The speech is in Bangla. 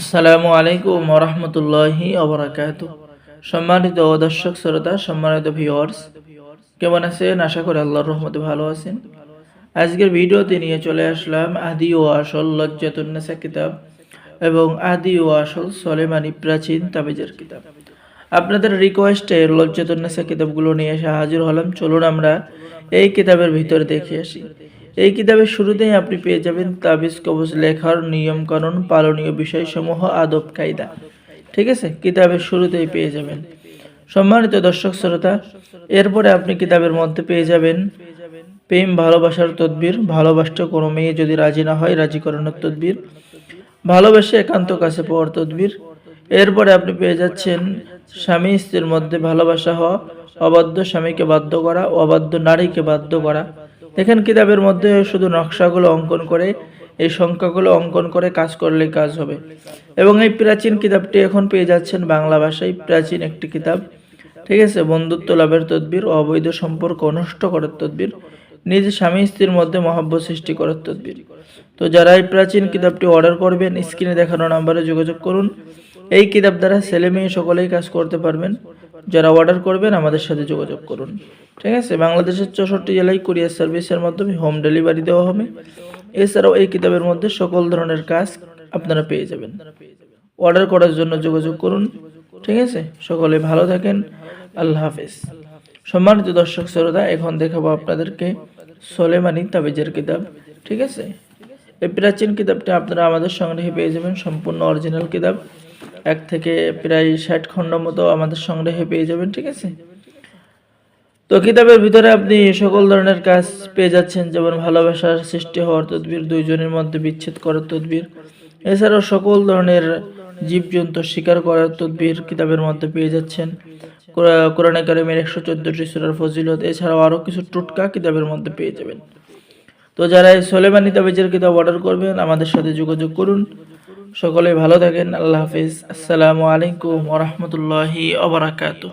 আসসালামু আলাইকুম ওরহমতুল্লাহি অবরাকাত সম্মানিত দর্শক, শ্রোতা, সম্মানিত ভিউয়ার্স কেমন আছেন? আশা করি আল্লাহর রহমতে ভালো আছেন। আজকের ভিডিওতে নিয়ে চলে আসলাম আদি ও আসল লজ্জাতুন্নেসা কিতাব এবং আদি ও আসল সলেমানি প্রাচীন তাবিজের কিতাব। আপনাদের রিকোয়েস্টে লজ্জাতুন্নেসা কিতাবগুলো নিয়ে এসে হাজির হলাম। চলুন আমরা এই কিতাবের ভিতরে দেখে আসি। এই কিতাবের শুরুতেই আপনি পেয়ে যাবেন তাবিজ, কবজ, লেখার নিয়ম কানুন পালনীয় বিষয়সমূহ, আদব, কায়দা। ঠিক আছে? কিতাবের শুরুতেই পেয়ে যাবেন। সম্মানিত দর্শক, শ্রোতা, এরপরে আপনি কিতাবের মধ্যে পেয়ে যাবেন প্রেম, ভালোবাসার তদবির, ভালোবাসতে কোনো মেয়ে যদি রাজি না হয় রাজি করানোর তদবির, ভালোবেসে একান্ত কাছে পাওয়ার তদবির। এরপরে আপনি পেয়ে যাচ্ছেন স্বামী স্ত্রীর মধ্যে ভালোবাসা হওয়া, অবাধ্য স্বামীকে বাধ্য করা, অবাধ্য নারীকে বাধ্য করা। দেখেন কিতাবের মধ্যে শুধু নকশাগুলো অঙ্কন করে, এই সংখ্যাগুলো অঙ্কন করে কাজ করলে কাজ হবে। এবং এই প্রাচীন কিতাবটি এখন পেয়ে যাচ্ছেন বাংলা ভাষায়, প্রাচীন একটি কিতাব। ঠিক আছে? বন্ধুত্ব, লাভের তদবির, অবৈধ সম্পর্ক নষ্ট করার তদবির, নিজ স্বামী স্ত্রীর মধ্যে মহাব্বত সৃষ্টি করার তদবির। তো যারা এই প্রাচীন কিতাবটি অর্ডার করবেন স্ক্রিনে দেখানো নাম্বারে যোগাযোগ করুন। এই কিতাব দ্বারা ছেলে মেয়ে সকলেই কাজ করতে পারবেন। যারা অর্ডার করবেন, আমাদের সাথে যোগাযোগ করুন। ঠিক আছে? বাংলাদেশের চৌষট্টি জেলায় কুরিয়ার সার্ভিসের মাধ্যমে হোম ডেলিভারি দেওয়া হবে। এছাড়াও এই কিতাবের মধ্যে সকল ধরনের কাজ আপনারা পেয়ে যাবেন। অর্ডার করার জন্য যোগাযোগ করুন। ঠিক আছে? সকলে ভালো থাকেন। আল্লাহ হাফেজ। সম্মানিত দর্শক শ্রোতা, এখন দেখাবো আপনাদেরকে সোলেমানি তাবিজের কিতাব। ঠিক আছে? এই প্রাচীন কিতাবটা আপনারা আমাদের সংগ্রহে পেয়ে যাবেন। সম্পূর্ণ অরিজিনাল কিতাব। এক থেকে প্রায় ষাট খণ্ড মতো আমাদের সংগ্রহে পেয়ে যাবেন, ঠিক আছে? তো কিতাবের ভিতরে আপনি সকল ধরনের কাজ পেয়ে যাচ্ছেন, যেমন ভালোবাসার সৃষ্টি হওয়ার তদবির, দুইজনের মধ্যে বিচ্ছেদ করার তদবির। এছাড়াও সকল ধরনের জীবজন্তু শিকার করার তদবির কিতাবের মধ্যে পেয়ে যাচ্ছেন। কোরআ- কোরআনে কারিমের একশো চোদ্দটি সুরার ফজিলত, এছাড়াও আরও কিছু টুটকা কিতাবের মধ্যে পেয়ে যাবেন। তো যারা এই সোলেমানি তাবিজের কিতাব অর্ডার করবেন, আমাদের সাথে যোগাযোগ করুন। সকলে ভালো থাকেন আল্লাহ হাফিজ। আসসালামু আলাইকুম ওরহমতুল্লাহি অবরাকাতু